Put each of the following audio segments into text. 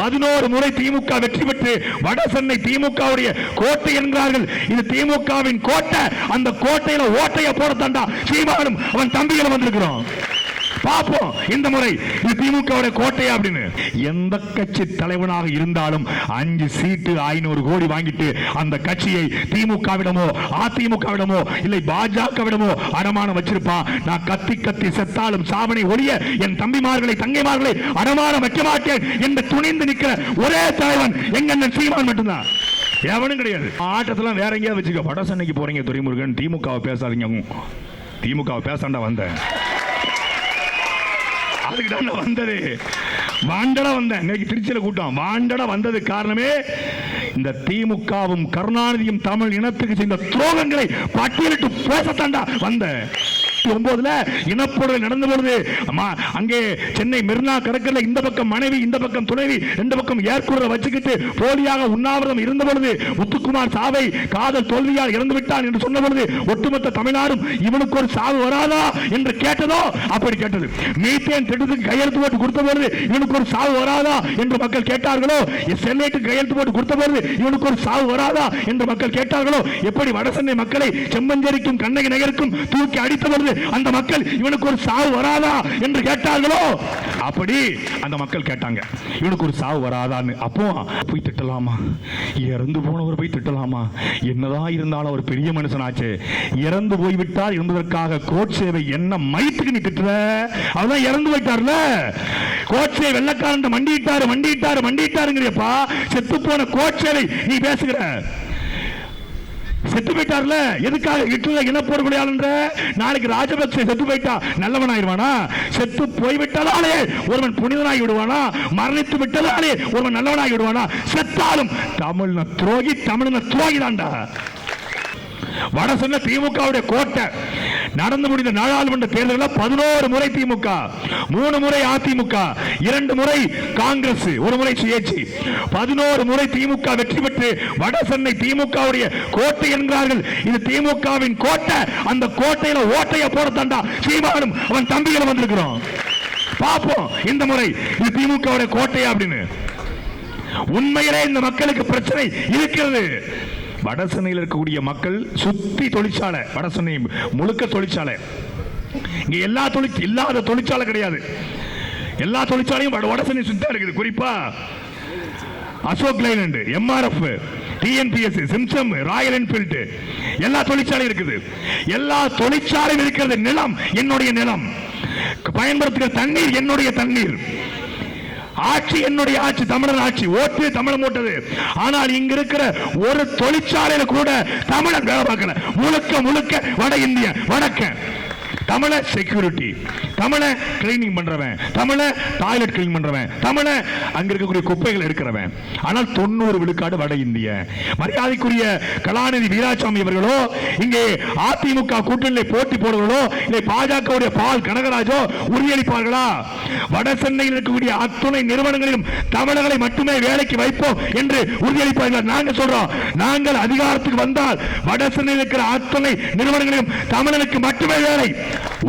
பதினோரு முறை திமுக வெற்றி பெற்று வட சென்னை திமுகவுடைய கோட்டை என்கிறார்கள். இது திமுகவின் கோட்டை. அந்த கோட்டையில ஓட்டைய போடத்தாண்டா சீமானும் அவன் தம்பிகளும் வந்திருக்கிறோம். பார்ப்போம். இந்த முறை இது திமுக கோட்டையா அப்படின்னு. எந்த கட்சி தலைவனாக இருந்தாலும் அஞ்சு சீட்டு ஐநூறு கோடி வாங்கிட்டு அந்த கட்சியை திமுகவிடமோ அதிமுகவிடமோ இல்லை பாஜகவிடமோ அடமானம் வச்சிருப்பான். நான் கத்தி கத்தி செத்தாலும் சாவனை ஒழிய என் தம்பிமார்களை தங்கைமார்களை அடமானம் வைக்க மாட்டேன் என்று துணிந்து நிற்கிற ஒரே தலைவன் எங்க சீமான் மட்டும்தான். எவனும் கிடையாது. ஆட்டத்தெல்லாம் வேற எங்கேயாவது வச்சுக்க. வட சென்னைக்கு போறீங்க துரைமுருகன். திமுகவை பேசாதீங்க. திமுகவை பேசாண்டா வந்தேன். அதுக்கு தான் வந்தது? வாண்டடா வந்தேன். இன்னைக்கு திருச்சியில கூட்டம். வாண்டடா வந்தது காரணமே இந்த திமுகவும் கருணாநிதியும் தமிழ் இனத்துக்கு செய்த துரோகங்களை பட்டியலிட்டு பேசத்தாண்டா வந்தேன். ஒன்பதுல இனப்படுகொலை நடந்த பொழுது அம்மா அங்கே சென்னை மெரினா கடற்கரை இந்த பக்கம் மனைவி இந்த பக்கம் துணைவி இந்த பக்கம் ஏற்கூற வச்சுக்கிட்டு போலியாக உண்ணாவிரதம் இருந்த பொழுது முத்துக்குமார் சாவை காதல் தோல்வியால் இறந்து விட்டான் என்று சொன்ன பொழுது ஒட்டுமொத்த தமிழ்நாடும் இவனுக்கு ஒரு சாவு வராதா என்று கேட்டதோ அப்படி கேட்டது. மீத்தேன் திட்டத்துக்கு கையெழுத்து போட்டு கொடுத்த பொழுது இவனுக்கு ஒரு சாவு வராதா என்று மக்கள் கேட்டார்களோ? செல்லேட்டு கையெழுத்து போட்டு கொடுத்த பொழுது இவனுக்கு ஒரு சாவு வராதா என்று மக்கள் கேட்டார்களோ? எப்படி வடசென்னை மக்களை செம்மஞ்சேரிக்கும் கண்ணகி நகருக்கும் தூக்கி அடித்த பொழுது அந்த மக்கள் இவனுக்கு ஒரு சாவு வராதா என்று கேட்டார்களோ? அப்படி அந்த மக்கள் கேட்டாங்க இவனுக்கு ஒரு சாவு வராதான்னு. அப்போ போய் திட்டலாமா? இறந்து போனவர் போய் திட்டலாமா? என்னதான் இருந்தாலும் அவர் பெரிய மனுஷனாச்சு. இறந்து போய்விட்டார் என்பதற்காக கோட் சேவை என்ன மைத்துக்கு நீ திட்டுற? அவதான் இறந்து போயிட்டார்ல. கோட்சே வெள்ளக்காரன் மண்டிட்டாரு மண்டிட்டாரு மண்டிட்டாருங்கிறியப்பா செத்து போன கோட்சேவை நீ பேசுகிற. செத்து போயிட்டார்ல? எதுக்காக ஹிட்லர் இனப்படுகொலையாளன்ற நாளைக்கு ராஜபக்சே செத்து போயிட்டா நல்லவன் ஆயிடுவானா செத்து போய்விட்டதாலே ஒருவன் புனிதனாகி விடுவானா மரணித்து விட்டதாலே ஒருவன் நல்லவனாகி விடுவானா செத்தாலும் தமிழ்ன துரோகி தமிழ்ன துரோகி தான்டா வட சொன்ன திமுகவுடைய கோட்டை நடந்து முடிந்த நாடாளுமன்ற தேர்தலில் பதினோரு முறை திமுக மூணு முறை அதிமுக இரண்டு முறை காங்கிரஸ் ஒரு முறை சுயேட்சி. பதினோரு முறை திமுக வெற்றி பெற்று வட சென்னை திமுகவுடைய கோட்டை என்கிறார்கள். இது திமுகவின் கோட்டை. அந்த கோட்டையில ஓட்டைய போடத்தாண்டா சீமானும் அவன் தம்பிகளும் வந்திருக்கிறோம். பார்ப்போம் இந்த முறை இது திமுகவுடைய கோட்டையா அப்படின்னு. உண்மையிலே இந்த மக்களுக்கு பிரச்சனை இருக்கிறது. வடசென்னையில் இருக்கக்கூடிய மக்கள் சுத்தி தொழிற்சாலை வடசென்னை முழுக்க தொழிற்சாலை. இங்க எல்லா தொழில் இல்லாத தொழிற்சாலை கிடையாது. எல்லா தொழிற்சாலையும் வட வடசென்னை சுத்தா இருக்குது. குறிப்பா Ashok Leyland MRF TNPS சிம்சம் Royal Enfield எல்லா தொழிற்சாலையும் இருக்குது. எல்லா தொழிற்சாலையும் இருக்கிறது நிலம் என்னுடைய நிலம். பயன்படுத்துகிற தண்ணீர் என்னுடைய தண்ணீர். ஆட்சி என்னுடைய ஆட்சி தமிழர் ஆட்சி. ஓட்டு தமிழன் ஓட்டது ஆனால் இங்க இருக்கிற ஒரு தொழிற்சாலையில கூட தமிழன் வேலை பார்க்கல. முழுக்க முழுக்க வட இந்திய வடக்க தமிழ செக்யூரிட்டி தமிழ கிளீனிங் பண்றவன் தமிழ டாய்லெட் கிளீன் பண்றவன் தமிழ அங்க இருக்கக்கூடிய குப்பைகள் எடுக்கிறவன். ஆனால் தொண்ணூறு விழுக்காடு வட இந்திய. மரியாதைக்குரிய கலாநிதி வீராசாமி அவர்களோ இங்கே அதிமுக கூட்டணியிலே போட்டி போடுவர்களோ இல்லை பாஜகவுடைய பால் கனகராஜோ உறுதியளிப்பார்களா? வட சென்னையில் இருக்கக்கூடிய அத்துணை நிறுவனங்களிலும் தமிழர்களை மட்டுமே வேலைக்கு வைப்போம் என்று உறுதியளிப்பார்கள். நாங்கள் சொல்றோம் நாங்கள் அதிகாரத்துக்கு வந்தால் வட சென்னையில் இருக்கிற அத்துணை நிறுவனங்களிலும் தமிழனுக்கு மட்டுமே வேலை.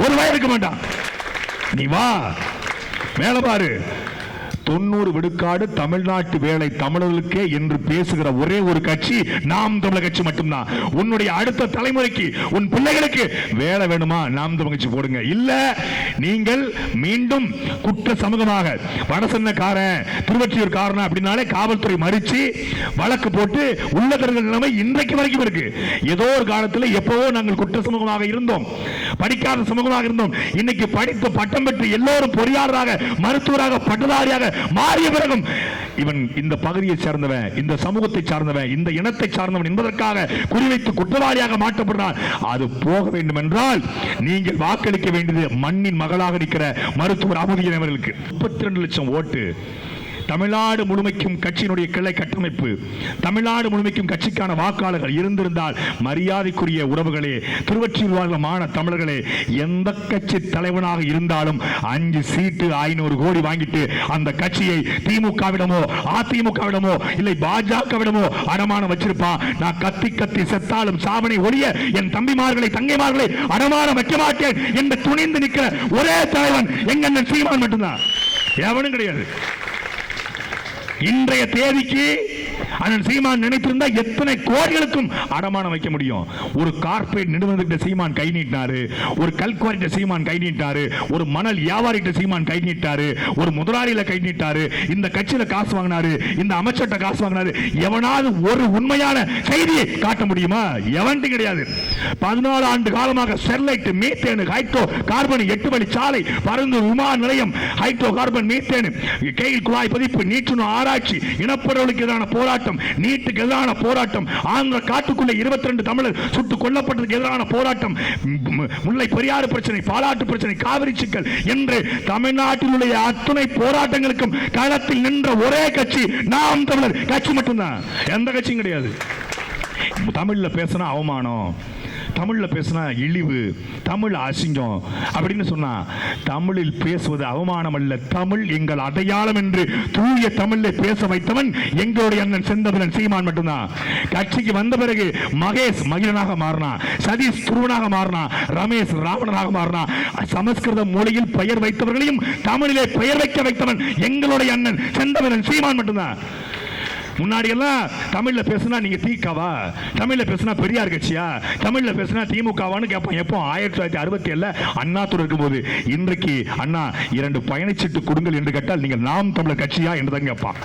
ஒரு வயதுக்கு இருக்க மாட்டான் நீ வா. மேல பாரு. தொண்ணூறு விழுக்காடு தமிழ்நாட்டு வேலை தமிழர்களுக்கே என்று பேசுகிற ஒரே ஒரு கட்சி நாம் தமிழர் கட்சி மட்டும்தான். உன்னுடைய அடுத்த தலைமுறைக்கு உன் பிள்ளைகளுக்கு வேலை வேணுமா? நாம் தமிழ் கட்சி போடுங்க. இல்ல நீங்கள் மீண்டும் குற்ற சமூகமாக வடசென்னக்காரன் திருவற்றியூர் காரணம் அப்படின்னாலே காவல்துறை மறிச்சு வழக்கு போட்டு உள்ள தருகிற நிலைமை இன்றைக்கு வரைக்கும் இருக்கு. ஏதோ ஒரு காலத்தில் எப்பவோ நாங்கள் குற்ற சமூகமாக இருந்தோம். படிக்காத சமூகமாக இருந்தோம். இன்னைக்கு படித்து பட்டம் பெற்று எல்லோரும் பொறியாளராக மருத்துவராக பட்டதாரியாக மாறிய பிறகும் இவன் இந்த பகுதியை சேர்ந்தவன் இந்த சமூகத்தை சார்ந்தவன் இந்த இனத்தை சார்ந்தவன் என்பதற்காக குறிவைத்து குற்றவாளியாக மாற்றப்படுறான். அது போக வேண்டும் என்றால் நீங்கள் வாக்களிக்க வேண்டியது மண்ணின் மகளாக இருக்கிற மருத்துவர் அமுதியன் அவர்களுக்கு. முப்பத்தி ரெண்டு லட்சம் ஓட்டு தமிழ்நாடு முழுமைக்கும் கட்சியினுடைய கிளை கட்டமைப்பு தமிழ்நாடு முழுமைக்கும் கட்சிக்கான வாக்காளர்கள் இருந்திருந்தால் மரியாதைக்குரிய உறவுகளே திருவற்றியூர் வாழ்ந்த தமிழர்களே எந்த கட்சி தலைவனாக இருந்தாலும் அஞ்சு சீட்டு ஐநூறு கோடி வாங்கிட்டு அந்த கட்சியை திமுகவிடமோ அதிமுகவிடமோ இல்லை பாஜகவிடமோ அடமானம் வச்சிருப்பான் நான் கத்தி கத்தி செத்தாலும் சாவனை ஒழிய என் தம்பிமார்களை தங்கைமார்களை அடமானம் வைக்க மாட்டேன் என்று துணிந்து நிற்கிற ஒரே தலைவன் எங்க சீமான் மட்டும்தான். எவனும் கிடையாது. இன்றைய தேதிக்கு அண்ணன் சீமான் நினைத்திருந்தா எத்தனை கோடிகளுக்கும் அடமானம் வைக்க முடியும்? ஒரு கார்பரேட் நிறுவனத்துக்கிட்ட சீமான் கை நீட்டினாரு ஒரு கல்குவாரிட்ட சீமான் கை நீட்டாரு ஒரு மணல் வியாபாரிட்ட சீமான் கை நீட்டாரு ஒரு முதலாளியில கை நீட்டாரு இந்த கட்சியில காசு வாங்கினாரு இந்த அமைச்சர்கிட்ட காசு வாங்கினாரு எவனாவது ஒரு உண்மையான செய்தியை காட்ட முடியுமா? எவன்ட்டு கிடையாது. பதினாலு ஆண்டு காலமாக ஸ்டெர்லைட் மீத்தேனு ஹைட்ரோ கார்பன் எட்டு வழி சாலை பருந்து விமான நிலையம் ஹைட்ரோ கார்பன் மீத்தேனு கெயில் குழாய் பதிப்பு நீற்றுணு ஆராய்ச்சி இனப்படுகொலைக்கு எதிரான போராட்டம் நீட்டுக்கு எதிரான போராட்டம். ஆந்திர காட்டுக்குள்ள இருபத்தி ரெண்டு தமிழர் சுட்டு கொல்லப்பட்டதுக்கு எதிரான போராட்டம். முல்லை பெரியாறு பிரச்சனை பாலாட்டு பிரச்சனை காவிரி சிக்கல் என்று தமிழ்நாட்டில் உள்ள அத்துணை போராட்டங்களுக்கும் களத்தில் நின்ற ஒரே கட்சி நாம் தமிழர். கட்சி மட்டும்தான். எந்த கட்சியும் கிடையாது. தமிழ்ல பேசினா அவமானம். தமிழில் பேசினா இழிவு தமிழ் அசிங்கம் அப்படின்னு சொன்னா தமிழில் பேசுவது அவமானம் அல்ல தமிழ் எங்கள் அடையாளம் என்று தூய தமிழில் பேச வைத்தவன் எங்களுடைய அண்ணன் செந்தமிழன் சீமான் மட்டும்தான். கட்சிக்கு வந்த பிறகு மகேஷ் மகிழனாக மாறினா சதீஷ் துருவனாக மாறினா ரமேஷ் ராவணனாக மாறினா சமஸ்கிருத மொழியில் பெயர் வைத்தவர்களையும் தமிழிலே பெயர் வைக்க வைத்தவன் எங்களுடைய அண்ணன் செந்தமிழன் சீமான் மட்டும்தான். முன்னாடி எல்லாம் தமிழ்ல பேசுனா நீங்க தீக்காவா? தமிழ்ல பேசுனா பெரியார் கட்சியா? தமிழ்ல பேசுனா திமுகவான்னு கேட்போம் எப்போ? ஆயிரத்தி தொள்ளாயிரத்தி அறுபத்தி ஏழுல அண்ணா இருக்கும்போது. இன்றைக்கு அண்ணா இரண்டு பயணச்சீட்டு கொடுங்கள் என்று கேட்டால் நீங்கள் நாம் தமிழர் கட்சியா என்றுதான் கேட்பான்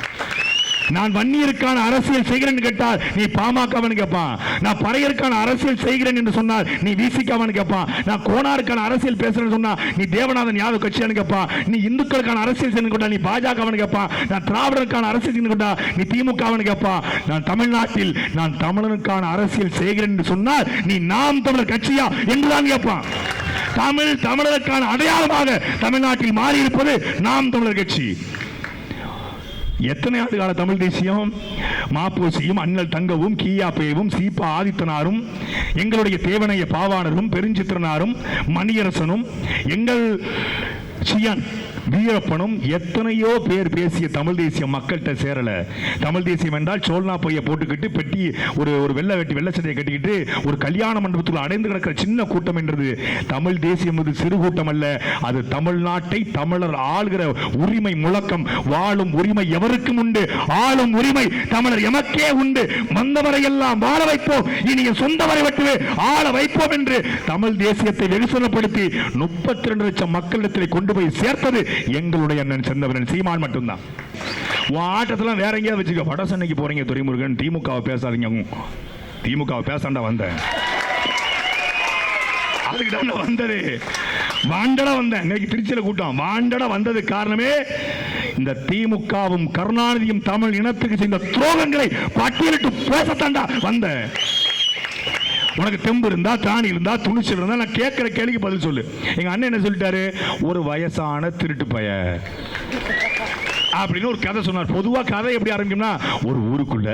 நான் வன்னியருக்கான அரசியல் செய்கிறேன் கேட்டால் நீ பாமகவன் கேட்பான் நான் பறையருக்கான அரசியல் செய்கிறேன் என்று சொன்னால் நீ விசிகாவனு கேட்பான் நான் கோனாருக்கான அரசியல் பேசுறேன்னு சொன்னா நீ தேவநாதன் யாதவ் கட்சியானு கேட்பான் நீ இந்துக்களுக்கான அரசியல் செய்யணும் கேட்டா நீ பாஜகவன் கேட்பான் நான் திராவிடருக்கான அரசியல் செய்யணும் கேட்டா நீ திமுகவன் கேட்பான் நான் தமிழ்நாட்டில் நான் தமிழனுக்கான அரசியல் செய்கிறேன் என்று சொன்னால் நீ நாம் தமிழர் கட்சியா என்றுதான் கேட்பான் தமிழ் தமிழருக்கான அடையாளமாக தமிழ்நாட்டில் மாறி இருப்பது நாம் தமிழர் கட்சி. எத்தனை ஆண்டு கால தமிழ் தேசியம்? மாப்போசியும் அண்ணல் தங்கவும் கீயாப்பேவும் சீப்பா ஆதித்தனாரும் எங்களுடைய தேவனைய பாவாணரும் பெருஞ்சித்திரனாரும் மணியரசனும் எங்கள் சியான் வீரப்பனும் எத்தனையோ பேர் பேசிய தமிழ் தேசிய மக்கள்கிட்ட சேரல. தமிழ் தேசியம் என்றால் சோழனா பைய போட்டுக்கிட்டு பெட்டி ஒரு ஒரு வெள்ளை வெட்டி வெள்ளை சட்டையை கட்டிக்கிட்டு ஒரு கல்யாண மண்டபத்தில் அடைந்து கிடக்கிற சின்ன கூட்டம் என்றது. தமிழ் தேசியம் இது சிறு கூட்டம் அல்ல. அது தமிழ்நாட்டை தமிழர் ஆளுகிற உரிமை முழக்கம். வாழும் உரிமை எவருக்கும் உண்டு? ஆளும் உரிமை தமிழர் எமக்கே உண்டு. வந்தவரை எல்லாம் வாழ வைப்போம். இனி சொந்தவரை சொந்த ஆள வைப்போம் என்று தமிழ் தேசியத்தை வெகுசனப்படுத்தி முப்பத்தி ரெண்டு லட்சம் மக்களிடத்தில் கொண்டு போய் சேர்த்தது எங்களுடைய அண்ணன் செந்தவரன் சீமான் மட்டும்தான். உன் ஆட்டத்தெல்லாம் வேற எங்கேயாவது வச்சுக்க. வட சென்னைக்கு போறீங்க துரைமுருகன். திமுகவை பேசாதீங்க. திமுகவை பேசாண்டா வந்தேன். அதுக்கு வந்தது. வாண்டடா வந்தேன். இன்னைக்கு திருச்சியில கூட்டம். வாண்டடா வந்தது. காரணமே இந்த திமுகவும் கருணாநிதியும் தமிழ் இனத்துக்கு செய்த துரோகங்களை பட்டியலிட்டு பேசத்தாண்டா வந்தேன். உனக்கு தெம்பு இருந்தா திராணி இருந்தா துணிச்சல் இருந்தா நான் கேட்கிற கேள்விக்கு பதில் சொல்லு. எங்க அண்ணன் என்ன சொல்லிட்டாரு? ஒரு வயசான திருட்டு பய. அப்படின்னு ஒரு கதை சொன்னார். பொதுவாக கதை எப்படி ஆரம்பிக்கும்னா ஒரு ஊருக்குள்ள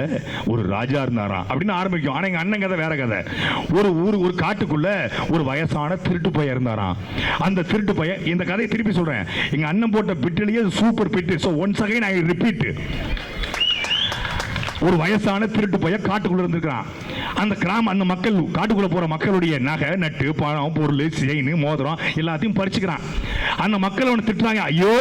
ஒரு ராஜா இருந்தாராம் அப்படின்னு ஆரம்பிக்கும். ஆனால் எங்கள் அண்ணன் கதை வேற கதை. ஒரு ஊர் ஒரு காட்டுக்குள்ள ஒரு வயசான திருட்டு பையன் இருந்தாராம். அந்த திருட்டு பையன் இந்த கதையை திருப்பி சொல்கிறேன் எங்கள் அண்ணன் போட்ட பிட்டிலேயே super bit. So once again I repeat ஒரு வயசான திருட்டு போய காட்டுக்குள்ள இருந்திருக்கிறான். அந்த கிராம அந்த மக்கள் காட்டுக்குள்ள போற மக்களுடைய நகை நட்டு பணம் பொருள் செயின் மோதிரம் எல்லாத்தையும் பறிச்சுக்கிறான். அந்த மக்கள் அவனை திட்டுறாங்க ஐயோ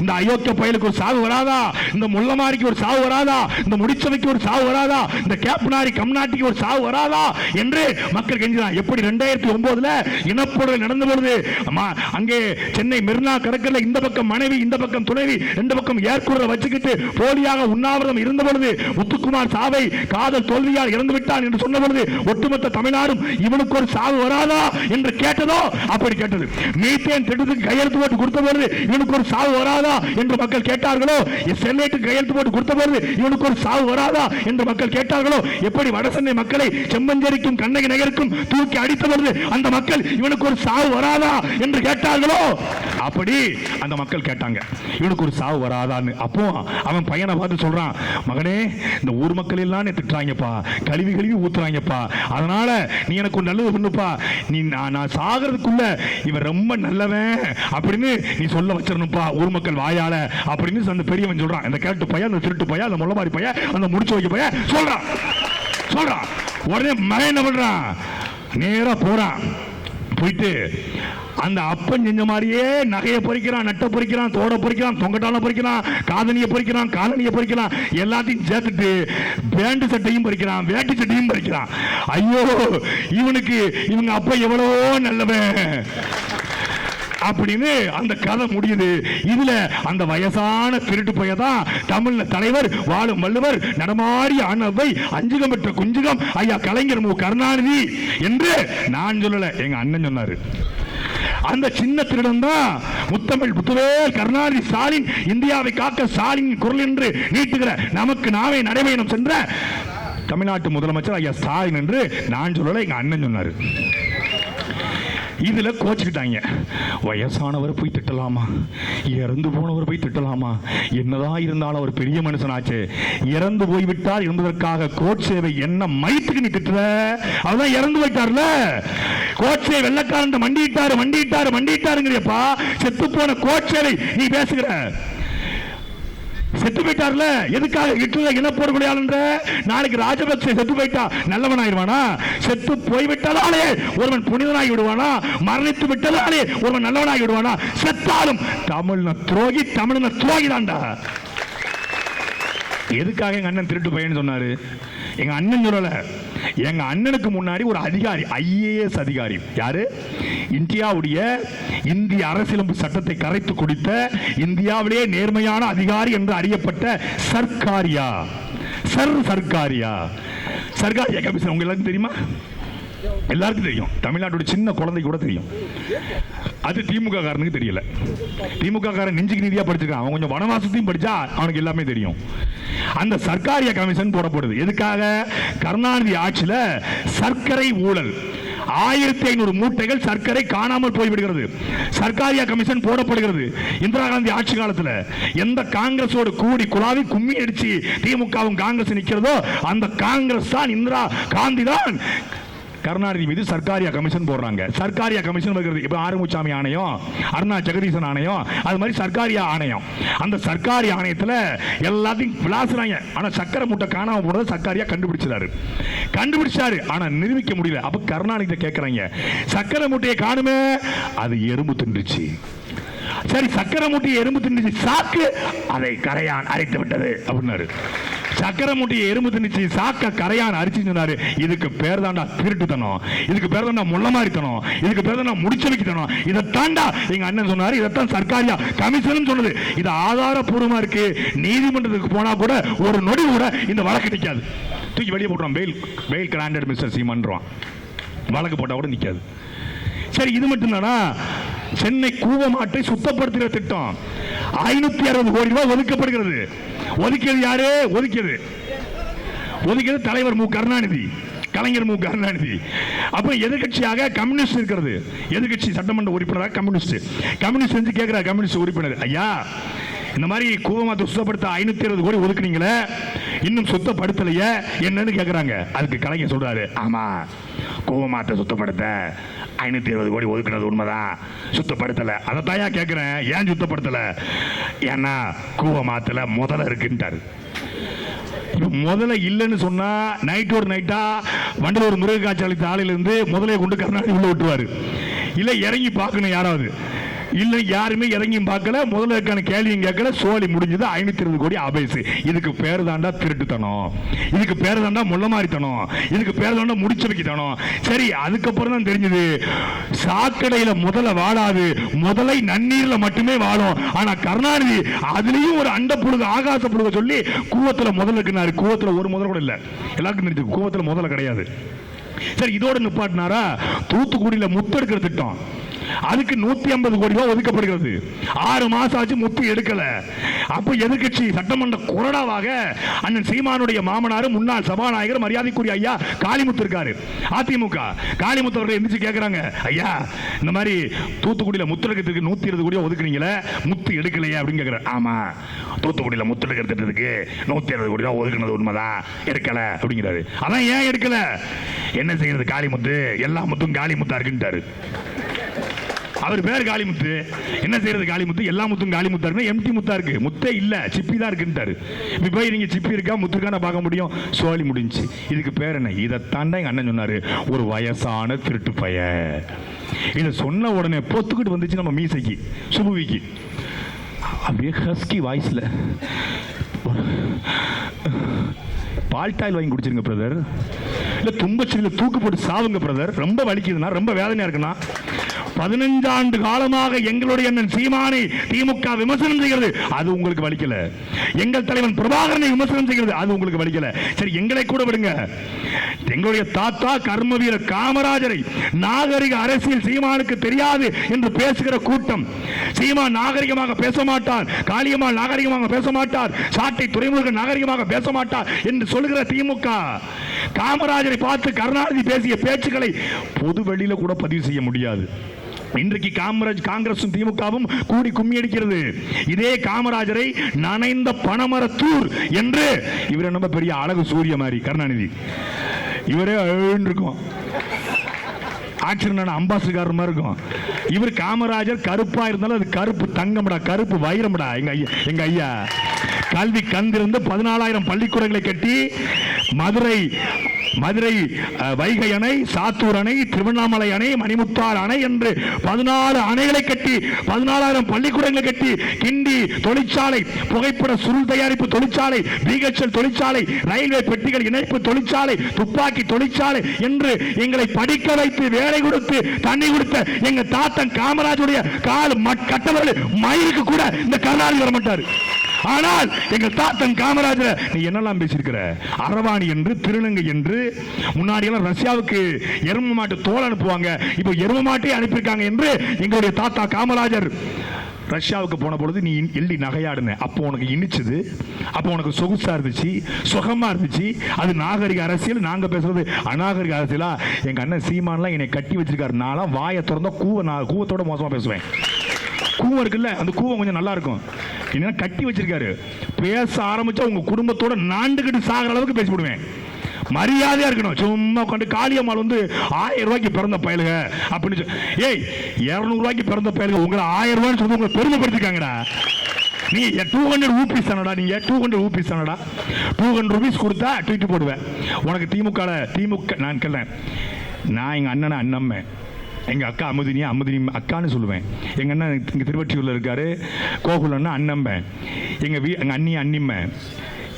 இந்த அயோக்கிய பயலுக்கு ஒரு சாவு வராதா? இந்த முள்ளமாரிக்கு ஒரு சாவு வராதா? இந்த முடிச்சவைக்கு ஒரு சாவு வராதா? இந்த கேப்னாரி கம்நாட்டிக்கு ஒரு சாவு வராதா? என்று மக்கள் கெஞ்சினான் எப்படி ரெண்டாயிரத்தி ஒன்பதுல இனப்படுகொலை நடந்த பொழுது அம்மா, அங்கே சென்னை மெரினா கடற்கரையில் இந்த பக்கம் மனைவி இந்த பக்கம் துணைவி ரெண்டு பக்கம் ஏற்கூற வச்சுக்கிட்டு போலியாக உண்ணாவிரதம் இருந்த பொழுது முத்துக்குமார் சாவை காதல் தோல்வியால் இறந்துவிட்டான் என்று சொன்ன பொழுது ஒட்டுமொத்த தமிழ்நாடும் இவனுக்கு ஒரு சாவு வராதா? என்று கேட்டதோ அப்படி கேட்டது. மீத்தேன் திட்டத்துக்கு கையெழுத்து போட்டு கொடுத்த பொழுது இவனுக்கு ஒரு சாவு வராதா? என்று மக்கள் கேட்டார்களோ சென்னைக்கு கையெழுத்து போட்டு கொடுத்த பொழுது இவனுக்கு ஒரு சாவு வராதா? என்று மக்கள் கேட்டார்களோ எப்படி வடசென்னை மக்களை செம்மஞ்சேரிக்கும் கண்ணகி நகருக்கும் தூக்கி அடித்த பொழுது அந்த மக்கள் இவனுக்கு ஒரு சாவு வராதா? என்று கேட்டார்களோ அப்படி அந்த மக்கள் கேட்டாங்க இவனுக்கு ஒரு சாவு வராதான்னு. அப்போ அவன் பையனை பார்த்து சொல்றான் மகனே இந்த ஊர் மக்கள் எல்லாம் திட்டுறாங்கப்பா கழுவி கழுவி ஊத்துறாங்கப்பா. அதனால நீ எனக்கு ஒரு நல்லது பண்ணுப்பா. நீ நான் நான் சாகிறதுக்குள்ள இவன் ரொம்ப நல்லவன் அப்படின்னு நீ சொல்ல வச்சிடணும்ப்பா ஊர் மக்கள் வாயால அப்படின்னு அந்த பெரியவன் சொல்றான். இந்த கேட்டு பையன் அந்த திருட்டு பையன் அந்த முள்ளமாரி பையன் அந்த முடிச்சு வைக்க பையன் சொல்றான். சொல்றான். உடனே மகன் என்ன பண்றான்? நேரா போறான். போயிட்டு அந்த அப்பன் செஞ்ச மாதிரியே நகையை பொறிக்கிறான் நட்டை பொறிக்கிறான் தோட பொறிக்கிறான் தொங்கட்டால பொறிக்கிறான் காதனியை பொறிக்கிறான் காலனியை பொறிக்கிறான் எல்லாத்தையும் சேர்த்துட்டு பேண்டு சட்டையும் பொறிக்கிறான் வேட்டி சட்டையும் பொறிக்கிறான். ஐயோ இவனுக்கு இவங்க அப்பா எவ்வளவோ நல்லவன். அப்படின்னு அந்த கதை முடியுது. இதுல அந்த வயசான திருட்டு பைய தான் தமிழ்ல தலைவர் வாழும் வள்ளுவர் நடமாடிய ஆனவை அஞ்சுகம் பெற்ற குஞ்சுகம் ஐயா கலைஞர் மு. கருணாநிதி என்று நான் சொல்லல. எங்க அண்ணன் சொன்னாரு. அந்த சின்ன திருடன்தான் முத்தமிழ் புத்துவேல் கருணாநிதி ஸ்டாலின் இந்தியாவை காக்க ஸ்டாலின் குரல் என்று நீட்டுகிற நமக்கு நாமே நடைபயணம் சென்ற தமிழ்நாட்டு முதலமைச்சர் ஐயா ஸ்டாலின் என்று நான் சொல்லலை எங்க அண்ணன் சொன்னாரு. இதில் கோச்சுக்கிட்டாங்க. வயசானவர் போய் திட்டலாமா? இறந்து போனவர் போய் திட்டலாமா? என்னதான் இருந்தாலும் அவர் பெரிய மனுஷனாச்சு. இறந்து போய்விட்டார் என்பதற்காக கோட் சேவை என்ன மைத்துக்கு நீ திட்டுற? அவதான் இறந்து போயிட்டார்ல. கோட்சே வெள்ளக்காரன் மண்டிட்டாரு மண்டிட்டாரு மண்டிட்டாருங்கிறியப்பா செத்து போன கோட்சேவை நீ பேசுகிற. செத்து போயிட்டார்ல? எதுக்காக ஹிட்லர் இனப்போர் கொலையாளன்ற நாளைக்கு ராஜபக்சே செத்து போயிட்டா நல்லவன் ஆயிடுவானா செத்து போய்விட்டதாலே ஒருவன் புனிதனாகி விடுவானா மரணித்து விட்டதாலே ஒருவன் நல்லவனாகி விடுவானா செத்தாலும் தமிழ்ன துரோகி தமிழ்ன துரோகி தான்டா. எதுக்காக எங்க அண்ணன் திருட்டு பையன் சொன்னாரு? எங்க அண்ணன் சொல்லலை. எங்க அண்ணனுக்கு முன்னாடி ஒரு அதிகாரி ஐஏஎஸ் அதிகாரி. யாரு? இந்தியாவுடைய இந்திய அரசியலமைப்பு சட்டத்தை கரைத்து கொடுத்த இந்தியாவிலேயே நேர்மையான அதிகாரி என்று அறியப்பட்ட சர்க்காரியா? சர் சர்க்காரியா? சர்க்காரியா கமிஷன் உங்க எல்லாருக்கும் தெரியுமா? எல்லாருக்கும் தெரியும். தமிழ்நாட்டோட சின்ன குழந்தை கூட தெரியும். அது திமுக காரனுக்கு தெரியல. திமுக காரன் நெஞ்சுக்கு நீதியா படிச்சிருக்கான். அவன் கொஞ்சம் வனவாசத்தையும் படிச்சா அவனுக்கு எல்லாமே தெரியும். அந்த சர்க்காரிய கமிஷன் போடப்படுது. எதுக்காக? கருணாநிதி ஆட்சியில சர்க்கரை ஊழல். ஆயிரத்தி ஐநூறு மூட்டைகள் சர்க்கரை காணாமல் போய்விடுகிறது. சர்க்காரியா கமிஷன் போடப்படுகிறது. இந்திரா காந்தி ஆட்சி காலத்தில் எந்த காங்கிரஸோடு கூடி குழாவி கும்மி அடிச்சு திமுகவும் காங்கிரஸ் நிற்கிறதோ அந்த காங்கிரஸ் தான் இந்திரா காந்தி தான் கருணாநிதி மீது சர்க்காரியா கமிஷன் போடுறாங்க. சர்க்காரியா கமிஷன் வைக்கிறது. இப்போ ஆறுமுச்சாமி ஆணையம் அருணா ஜெகதீசன் ஆணையம் அது மாதிரி சர்க்காரியா ஆணையம். அந்த சர்க்காரி ஆணையத்தில் எல்லாத்தையும் விளாசுறாங்க. ஆனால் சக்கரை மூட்டை காணாமல் போனதை சர்க்காரியா கண்டுபிடிச்சாரு கண்டுபிடிச்சாரு ஆனால் நிரூபிக்க முடியல. அப்போ கருணாநிதி கேட்குறாங்க சக்கரை மூட்டையை காணுமே. அது எறும்பு தின்றுச்சு. சரி சக்கரை மூட்டையை எறும்பு தின்னுச்சு சாக்கு அதை கரையான் அரைத்து விட்டது. அப்படின்னாரு. சக்கரை மூட்டையை எறும்பு திணிச்சு சாக்க கரையான் அரிச்சு சொன்னாரு. இதுக்கு பேர் தாண்டா திருட்டுத்தனம். இதுக்கு பேர் தாண்டா முள்ள மாறித்தனம் இதுக்கு பேர் தாண்டா முடிச்சு வைக்கத்தனம். இதை தாண்டா எங்க அண்ணன் சொன்னாரு. இதைத்தான் சர்க்காரியா கமிஷன் சொன்னது. இது ஆதாரபூர்வமா இருக்கு. நீதிமன்றத்துக்கு போனா கூட ஒரு நொடி கூட இந்த வழக்கு நிற்காது தூக்கி வெளியே போட்டுருவான். பெயில் பெயில் கிராண்டட் மிஸ்டர் சீமன்றான் வழக்கு போட்டால் கூட நிற்காது சரி இது மட்டும் தானா சென்னை கூவமாட்டை சுத்தப்படுத்துகிற திட்டம். ஐநூத்தி அறுபது கோடி ரூபாய் ஒதுக்கப்படுகிறது. ஒதுக்கியது யாரு? ஒதுக்கியது. ஒதுக்கியது தலைவர் மு. கருணாநிதி கலைஞர் மு. கருணாநிதி. அப்ப எதிர்கட்சியாக கம்யூனிஸ்ட் இருக்கிறது. எதிர்கட்சி சட்டமன்ற உறுப்பினராக கம்யூனிஸ்ட். கம்யூனிஸ்ட் செஞ்சு கேட்கிறார் கம்யூனிஸ்ட் உறுப்பினர். ஐயா இந்த மாதிரி கூவமாத்த சுத்தப்படுத்த ஐநூத்தி இருபது கோடி ஒதுக்குனீங்களே இன்னும் சுத்தப்படுத்தலையே என்னன்னு கேட்குறாங்க. அதுக்கு கலைஞர் சொல்றாரு ஆமா கூவமாத்த சுத்தப்படுத்த ஐநூத்தி இருபது கோடி ஒதுக்குனது உண்மைதான் சுத்தப்படுத்தலை. அதை தாயா கேட்கிறேன் ஏன் சுத்தப்படுத்தலை? ஏன்னா கூவமாத்துல முதல்ல இருக்குன்ட்டாரு. இப்ப முதல்ல இல்லைன்னு சொன்னா நைட் ஒரு நைட்டா வண்டலூர் முருகக்காட்சி அளித்த ஆளில முதலையை கொண்டு கருணாநிதி உள்ள விட்டுருவாரு. இல்லை இறங்கி பார்க்கணும் யாராவது. இல்லை யாருமே இறங்கியும் பார்க்கல முதலுக்கான இருக்கான கேள்வியும் கேட்கல சோழி முடிஞ்சது ஐநூத்தி இருபது கோடி அபேசு. இதுக்கு பேர் தாண்டா திருட்டுத்தனம். இதுக்கு பேர் தாண்டா முள்ளமாரித்தனம். இதுக்கு பேர் தாண்டா முடிச்சிருக்கித்தனம் சரி அதுக்கப்புறம் தான் தெரிஞ்சது சாக்கடையில முதல்ல வாழாது முதலை நன்னீர்ல மட்டுமே வாழும். ஆனா கருணாநிதி அதுலயும் ஒரு அண்ட புழுக ஆகாச புழுக சொல்லி கூவத்துல முதல்ல இருக்குனாரு. கூவத்துல ஒரு முதல் கூட இல்ல. எல்லாருக்கும் தெரிஞ்சு கூவத்துல முதல்ல கிடையாது. சரி இதோட நிப்பாட்டினாரா? தூத்துக்குடியில முத்தெடுக்கிற திட்டம். அதுக்கு நூத்தி ஐம்பது கோடி ரூபாய் ஒதுக்கப்படுகிறது. ஆறு மாசம் ஆச்சு முத்து எடுக்கல. அப்ப எதிர்கட்சி சட்டமன்ற கொறடாவாக அண்ணன் சீமானுடைய மாமனார் முன்னாள் சபாநாயகர் மரியாதைக்குரிய ஐயா காளிமுத்து இருக்காரு. அதிமுக. காளிமுத்து அவர்கள் எந்திரிச்சு கேக்குறாங்க. ஐயா இந்த மாதிரி தூத்துக்குடியில முத்தெடுக்கிறதுக்கு நூத்தி இருபது கோடி ஒதுக்குறீங்களே முத்து எடுக்கலையே அப்படின்னு கேக்குறாரு. ஆமா. தூத்துக்குடியில முத்து திட்டத்துக்கு நூத்தி இருபது கோடி ரூபாய் ஒதுக்குனது உண்மைதான். எடுக்கல அப்படிங்கிறாரு. அதான் ஏன் எடுக்கல? என்ன செய்யறது காளிமுத்து? எல்லா முத்தும் காளிமுத்தா இருக்குன்ட்டாரு. அவர் பேர் காளிமுத்து. என்ன செய்யறது காளிமுத்து? எல்லா முத்தும் காளிமுத்தா இருக்கு எம்டி முத்தா இருக்கு. முத்தே இல்ல. சிப்பி தான் இருக்குன்ட்டாரு. இப்ப போய் நீங்க சிப்பி இருக்கா? முத்து இருக்கான்னு பார்க்க முடியும்? சோழி முடிஞ்சு. இதுக்கு பேர் என்ன? இதை தாண்டா எங்க அண்ணன் சொன்னாரு. ஒரு வயசான திருட்டு பய. இதை சொன்ன உடனே பொத்துக்கிட்டு வந்துச்சு நம்ம மீசைக்கு சுபுவிக்கு. அப்படியே ஹஸ்கி வாய்ஸ்ல. பால்டாயில் வாங்கி குடிச்சிருங்க பிரதர் இல்லை தும்பச்சில தூக்கு போட்டு சாவுங்க பிரதர் ரொம்ப வலிக்குதுன்னா ரொம்ப வேதனையாக இருக்குன்னா பதினஞ்சாண்டு காலமாக எங்களுடைய சீமானை திமுக விமர்சனம் செய்கிறது. அது உங்களுக்கு வலிக்கல. எங்கள் தலைவன் பிரபாகரனை விமர்சனம் செய்கிறது. அது உங்களுக்கு வலிக்கல. சரி எங்களை கூட விடுங்க. எங்களுடைய தாத்தா கர்ம வீர காமராஜரை நாகரிக அரசியல் சீமானுக்கு தெரியாது என்று பேசுகிற கூட்டம். சீமா நாகரிகமாக பேச மாட்டார். காளியம்மாள் நாகரிகமாக பேச மாட்டார். சாட்டை துறைமுருகன் நாகரிகமாக பேச மாட்டார் என்று சொல்லுகிற திமுக. காமராஜரை பார்த்து கருணாநிதி பேசிய பேச்சுக்களை பொது வெளியில கூட பதிவு செய்ய முடியாது. இன்றைக்கு காமராஜ் காங்கிரசும் திமுகவும் கூடி கும்மி அடிக்கிறது இதே காமராஜரை நனைந்த பணமரத்தூர் என்று இவர் நம்ம பெரிய அழகு சூரிய மாதிரி கருணாநிதி. இவரே அழுன்னு இருக்கும். ஆக்சிடென்ட் அம்பாசிடர் மாதிரி இருக்கும். இவர் காமராஜர் கருப்பா இருந்தாலும் அது கருப்பு தங்கம்டா கருப்பு வைரம்டா எங்க ஐயா எங்க ஐயா. கல்வி கந்திருந்து பதினாலாயிரம் பள்ளிக்கூடங்களை கட்டி மதுரை மதுரை வைகை அணை சாத்தூர் அணை திருவண்ணாமலை அணை மணிமுத்தார் அணை என்று பதினாறு அணைகளை கட்டி பதினாலாயிரம் பள்ளிக்கூடங்களை கட்டி கிண்டி தொழிற்சாலை புகைப்பட சுருள் தயாரிப்பு தொழிற்சாலை பிஹெச்எல் தொழிற்சாலை ரயில்வே பெட்டிகள் இணைப்பு தொழிற்சாலை துப்பாக்கி தொழிற்சாலை என்று எங்களை படிக்க வைத்து வேலை கொடுத்து தண்ணி கொடுத்த எங்க தாத்தன் காமராஜுடைய கால் மட்- கட்டவர்கள் மயிருக்கு கூட இந்த கருணாநிதி வர மாட்டார் ஆனால் எங்கள் தாத்தன் காமராஜர் நீ என்னெல்லாம் பேசியிருக்கிற? அரவாணி என்று திருநங்கை என்று முன்னாடி எல்லாம் ரஷ்யாவுக்கு எரும மாட்டு தோல் அனுப்புவாங்க இப்போ எரும மாட்டே அனுப்பியிருக்காங்க என்று எங்களுடைய தாத்தா காமராஜர் ரஷ்யாவுக்கு போன பொழுது நீ எள்ளி நகையாடுன. அப்போ உனக்கு இனிச்சது அப்போ உனக்கு சொகுசாக இருந்துச்சு சுகமாக இருந்துச்சு. அது நாகரிக அரசியல் நாங்கள் பேசுறது அநாகரிக அரசியலா? எங்கள் அண்ணன் சீமான்லாம் என்னை கட்டி வச்சிருக்காரு. நான்லாம் வாயை திறந்தா கூவ நான் கூவத்தோட மோசமாக பேசுவேன். கூவம் இருக்குல்ல அந்த கூவம் கொஞ்சம் நல்லா இருக்கும் என்ன கட்டி வச்சிருக்காரு. பேச ஆரம்பிச்சா உங்க குடும்பத்தோட நாண்டுகிட்டு சாகிற அளவுக்கு பேசி விடுவேன் மரியாதையா இருக்கணும். சும்மா உட்காந்து காளியம்மாள் வந்து ஆயிரம் ரூபாய்க்கு பிறந்த பயலுக அப்படின்னு ஏய் இருநூறு ரூபாய்க்கு பிறந்த பயலுக உங்களை ஆயிரம் ரூபாய்னு சொல்லி உங்களை பெருமைப்படுத்திருக்காங்கடா நீ டூ ஹண்ட்ரட் ரூபீஸ் தானடா நீங்க டூ ஹண்ட்ரட் ரூபீஸ் தானடா. டூ ஹண்ட்ரட் ருபீஸ் கொடுத்தா ட்வீட் போடுவேன். உனக்கு திமுக திமுக நான் கேட்டேன். நான் எங்க அண்ணனை அண்ணம்மேன் எங்க அக்கா அமுதினியா அமுதினி அக்கான்னு சொல்லுவேன். எங்க அண்ணன் இங்க திருவற்றியூர்ல இருக்காரு. கோகுல் அண்ணன் அண்ணம்பேன் எங்க வீ எங்க அண்ணி அண்ணிம்மேன்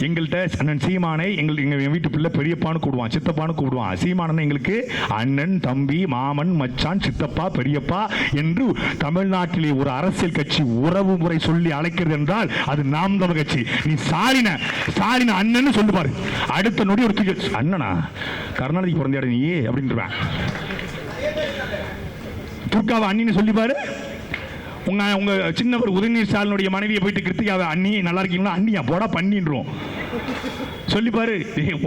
எங்கள்கிட்ட அண்ணன் சீமானை எங்கள் எங்கள் என் வீட்டு பிள்ளை பெரியப்பான்னு கூடுவான் சித்தப்பான்னு கூடுவான் சீமானன் எங்களுக்கு அண்ணன் தம்பி மாமன் மச்சான் சித்தப்பா பெரியப்பா என்று தமிழ்நாட்டிலே ஒரு அரசியல் கட்சி உறவு முறை சொல்லி அழைக்கிறது என்றால் அது நாம் தமிழ் கட்சி. நீ சாரின சாரின அண்ணன்னு சொல்லு பாரு. அடுத்த நொடி ஒரு அண்ணனா கருணாநிதி பிறந்த நீ அப்படின்றான் துர்காவை அண்ணின்னு சொல்லி பாரு. உங்க உங்க சின்னவர் உதயநிதி ஸ்டாலினுடைய மனைவியை போயிட்டு கிருத்திகாவை அண்ணி நல்லா இருக்கீங்களா? அண்ணியா போடா பண்ணின்றோம். சொல்லிப்பாரு.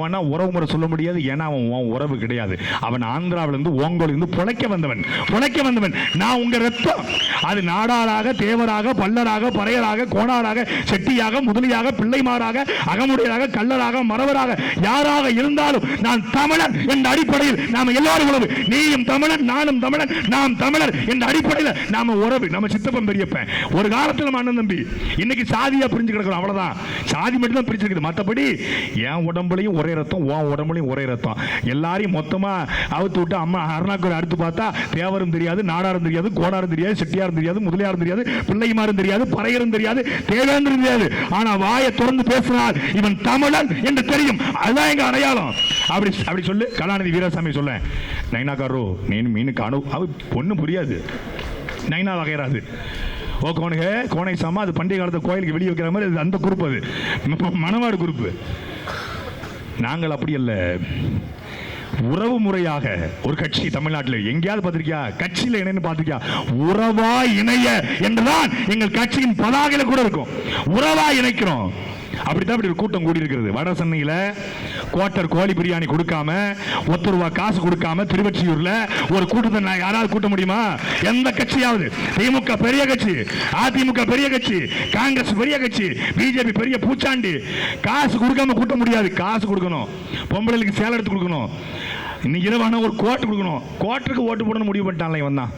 உன்னா உறவு முறை சொல்ல முடியாது ஏன்னா அவன் உன் உறவு கிடையாது. அவன் ஆந்திராவிலிருந்து ஓங்கோலிருந்து புழைக்க வந்தவன் புழைக்க வந்தவன். நான் உங்க ரத்தம். அது நாடாராக தேவராக பல்லராக பறையராக கோணாராக செட்டியாக முதலியாக பிள்ளைமாராக அகமுடையராக கள்ளராக மறவராக யாராக இருந்தாலும் நான் தமிழன் என்ற அடிப்படையில் நாம் எல்லாரும் உறவு. நீயும் தமிழன் நானும் தமிழன் நாம் தமிழர் என்ற அடிப்படையில் நாம உறவு. நம்ம சித்தப்பன் பெரியப்பன் ஒரு காலத்தில் நம்ம அண்ணன் தம்பி இன்னைக்கு சாதியா பிரிஞ்சு கிடக்கிறோம் அவ்வளவுதான். சாதி மட்டும் தான் பிரிச்சிருக்குது மற்றபடி என் உடம்புலையும் ஒரே ரத்தம் உன் உடம்புலையும் ஒரே ரத்தம். எல்லாரையும் மொத்தமாக அவுத்து விட்டு அம்மா அருணாக்குறை அடுத்து பார்த்தா தேவரும் தெரியாது நாடாரும் தெரியாது கோடாரும் தெரியாது செட்டியாரும் தெரியாது முதலியாரும் தெரியாது பிள்ளைமாரும் தெரியாது பறையரும் தெரியாது தேவேந்திரம் தெரியாது. ஆனால் வாயை திறந்து பேசினால் இவன் தமிழன் என்று தெரியும். அதுதான் எங்கள் அடையாளம். அப்படி அப்படி சொல்லு. கலாநிதி வீராசாமி சொல்ல நைனாக்காரோ மீன் மீனுக்கு அணு அது பொண்ணு புரியாது. நைனா வகைராது ஓ கோணுக கோணை சாமா அது பண்டிகை காலத்து கோயிலுக்கு வெளியே வைக்கிற மாதிரி அது அந்த குரூப் அது. மணவாடு குரூப்பு நாங்கள் அப்படி அல்ல. உறவு முறையாக ஒரு கட்சி தமிழ்நாட்டில் எங்கேயாவது பார்த்திருக்கியா? கட்சியில இணைன்னு பார்த்திருக்கியா? உறவா இணைய என்றுதான் எங்கள் கட்சியின் பதாகையில் கூட இருக்கும். உறவா இணைக்கிறோம். அப்படித்தான் இப்படி ஒரு கூட்டம் கூடி இருக்கிறது வட சென்னையில் குவார்டர் கோழி பிரியாணி கொடுக்காம ஒத்த ரூபா காசு கொடுக்காம திருவொற்றியூர்ல ஒரு கூட்டத்தை நான் யாராவது கூட்ட முடியுமா? எந்த கட்சியாவது? திமுக பெரிய கட்சி அதிமுக பெரிய கட்சி காங்கிரஸ் பெரிய கட்சி பிஜேபி பெரிய பூச்சாண்டி. காசு கொடுக்காம கூட்ட முடியாது. காசு கொடுக்கணும். பொம்பளைகளுக்கு சேலை எடுத்து கொடுக்கணும். இன்னைக்கு இரவான ஒரு கோட்டு கொடுக்கணும். கோட்டுக்கு ஓட்டு போடணும்னு முடிவு பண்ணிட்டான்ல இவன் தான்